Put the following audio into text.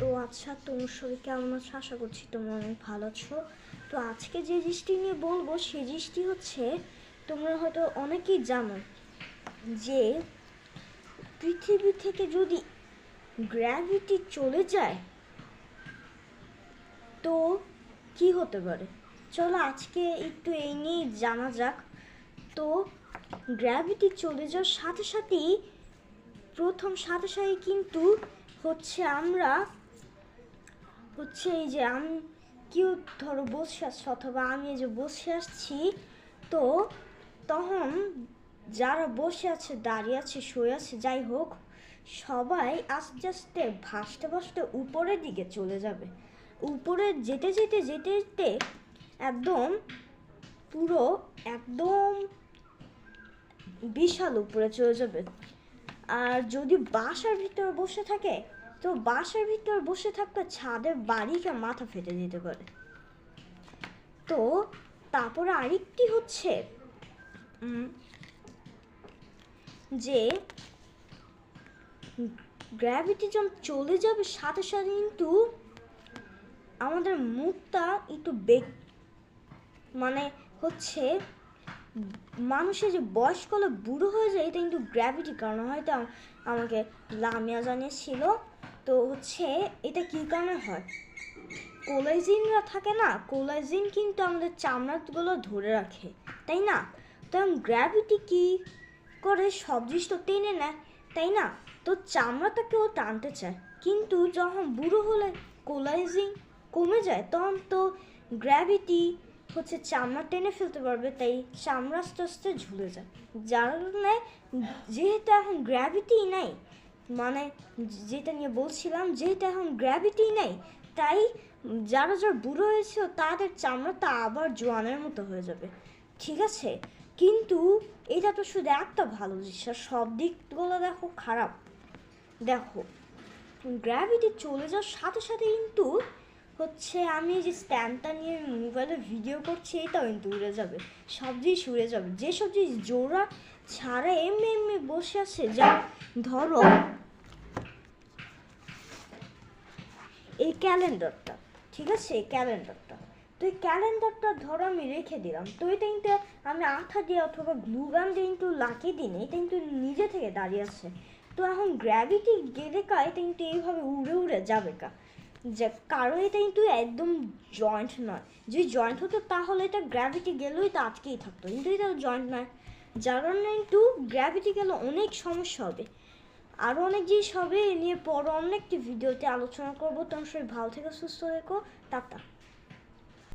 তো আচ্ছা তোমার শরীর কেমন আছো? আশা করছি তোমরা অনেক ভালো আছো। তো আজকে যে জিনিসটি নিয়ে বলব সেই জিনিসটি হচ্ছে, তোমরা হয়তো অনেকেই জানো যে, পৃথিবী থেকে যদি গ্র্যাভিটি চলে যায়, তো কি হতে পারে? চলো আজকে একটু এই নিয়ে জানা যাক। তো গ্র্যাভিটি চলে যাওয়ার সাথে সাথেই, প্রথম সাথে সাথে কিন্তু হচ্ছে আমরা হচ্ছে এই যে আমি কেউ ধরো বসে আসছে অথবা আমি এই যে বসে আসছি, তো তখন যারা বসে আছে, দাঁড়িয়ে আছে, শুয়ে আছে, যাই হোক, সবাই আস্তে আস্তে, ভাসতে ভাসতে উপরের দিকে চলে যাবে। উপরে যেতে যেতে যেতে যেতে একদম পুরো একদম বিশাল উপরে চলে যাবে। আর যদি বাসার ভিতরে বসে থাকে তো বাসার ভিতর বসে থাকতে ছাদের বাড়িকে মাথা ফেটে দিতে পারে। তো তারপরে আরেকটি হচ্ছে যে গ্র্যাভিটি যখন চলে যাবে সাথে সাথে কিন্তু আমাদের মুখটা একটু বেগ মানে হচ্ছে মানুষের যে বয়সকালে বুড়ো হয়ে যায়, এটা কিন্তু গ্র্যাভিটির কারণে হয়তো আমাকে লামিয়া জানিয়েছিল। তো হচ্ছে এটা কী কারণে হয়? কোলাইজিনরা থাকে না, কোলাইজিন কিন্তু আমাদের চামড়াগুলো ধরে রাখে, তাই না? তখন গ্র্যাভিটি কি করে সব জিনিস তো টেনে নেয়, তাই না? তো চামড়াটাকেও টানতে চায়, কিন্তু যখন বুড়ো হলে কোলাইজিন কমে যায়, তখন তো গ্র্যাভিটি হচ্ছে চামড়া টেনে ফেলতে পারবে, তাই চামড়া আস্তে আস্তে ঝুলে যায়। যার কারণে যেহেতু এখন গ্র্যাভিটি নাই মানে যেটা নিয়ে বলছিলাম যেহেতু এখন গ্র্যাভিটি নেই, তাই যারা যারা বুড়ো হয়েছে তাদের চামড়াটা আবার জোয়ানের মতো হয়ে যাবে। ঠিক আছে? কিন্তু এটা তো শুধু একটা ভালো জিনিস, আর সব দিকগুলো দেখো খারাপ। দেখো গ্র্যাভিটি চলে যাওয়ার সাথে সাথে কিন্তু হচ্ছে আমি যে স্ট্যান্ডটা নিয়ে মোবাইলে ভিডিও করছি, এটাও কিন্তু উড়ে যাবে। সব জিনিস উড়ে যাবে। যেসব জিনিস জোড়া ছাড়া এমনি এমনি বসে আছে যা ধরো এই ক্যালেন্ডারটা, ঠিক আছে? এই ক্যালেন্ডারটা। তো এই ক্যালেন্ডারটা ধরো আমি রেখে দিলাম। তো এটা কিন্তু আমি আঠা দিয়ে অথবা গ্লু গান দিয়ে কিন্তু লাগিয়ে দিই এটা কিন্তু নিজে থেকে দাঁড়িয়ে আছে। তো এখন গ্র্যাভিটি গেলে কা, এটা কিন্তু এইভাবে উড়ে উড়ে যাবে কা। যে কারণ এটা কিন্তু একদম জয়েন্ট নয়। যদি জয়েন্ট হতো তাহলে এটা গ্র্যাভিটি গেলেও এটা আটকেই থাকতো, কিন্তু এটা জয়েন্ট নয়। যার কারণে কিন্তু গ্র্যাভিটি গেলে অনেক সমস্যা হবে। আরও অনেক জিনিস হবে এ নিয়ে পরে অনেকটি ভিডিওতে আলোচনা করব। তোমার সবাই ভালো থেকে, সুস্থ থেকো। টাটা।